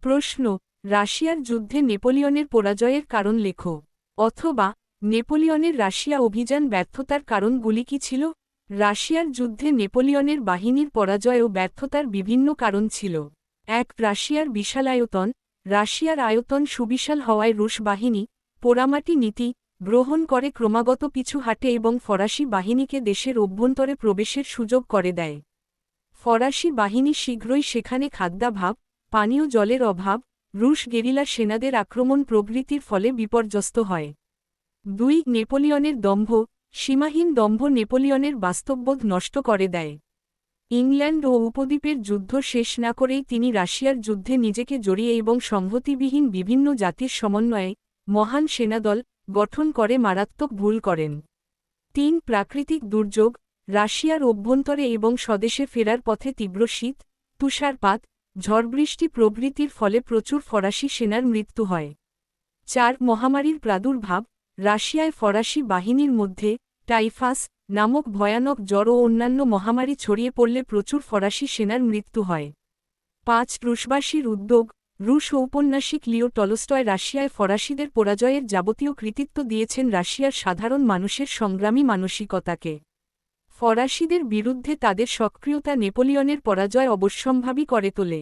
প্রশ্ন, রাশিয়ার যুদ্ধে নেপোলিয়নের পরাজয়ের কারণ লেখো। অথবা, নেপোলিয়নের রাশিয়া অভিযান ব্যর্থতার কারণগুলি কি ছিল? রাশিয়ার যুদ্ধে নেপোলিয়নের বাহিনীর পরাজয় ও ব্যর্থতার বিভিন্ন কারণ ছিল। এক, রাশিয়ার বিশালায়তন। রাশিয়ার আয়তন সুবিশাল হওয়ায় রুশ বাহিনী, পোড়ামাটি নীতি, গ্রহণ করে ক্রমাগত পিছু হাঁটে এবং ফরাসি বাহিনীকে দেশের অভ্যন্তরে প্রবেশের সুযোগ করে দেয়। ফরাসি বাহিনী শীঘ্রই সেখানে খাদ্যাভাব পানীয় জলের অভাব, রুশ গেরিলা সেনাদের আক্রমণ প্রভৃতির ফলে বিপর্যস্ত হয়। দুই, নেপোলিয়নের দম্ভ, সীমাহীন দম্ভ নেপোলিয়নের বাস্তববোধ নষ্ট করে দেয়। ইংল্যান্ড ও উপদ্বীপের যুদ্ধ শেষ না করেই তিনি রাশিয়ার যুদ্ধে নিজেকে জড়িয়ে এবং সংহতিবিহীন বিভিন্ন জাতির সমন্বয়ে মহান সেনাদল গঠন করে মারাত্মক ভুল করেন। তিন, প্রাকৃতিক দুর্যোগ, রাশিয়ার অভ্যন্তরে এবং স্বদেশে ফেরার পথে তীব্র শীত, তুষারপাত ঝড়বৃষ্টি প্রভৃতির ফলে প্রচুর ফরাসি সেনার মৃত্যু হয়। চার মহামারীর প্রাদুর্ভাব, রাশিয়ায় ফরাসি বাহিনীর মধ্যে টাইফাস নামক ভয়ানক জ্বর ও অন্যান্য মহামারী ছড়িয়ে পড়লে প্রচুর ফরাসি সেনার মৃত্যু হয়। পাঁচ রুশবাসীর উদ্যোগ, রুশ ঔপন্যাসিক লিও টলস্টয় রাশিয়ায় ফরাসিদের পরাজয়ের যাবতীয় কৃতিত্ব দিয়েছেন রাশিয়ার সাধারণ মানুষের সংগ্রামী মানসিকতাকে। ফরাসিদের বিরুদ্ধে তাদের সক্রিয়তা নেপোলিয়নের পরাজয় অবশ্যম্ভাবী করে তোলে।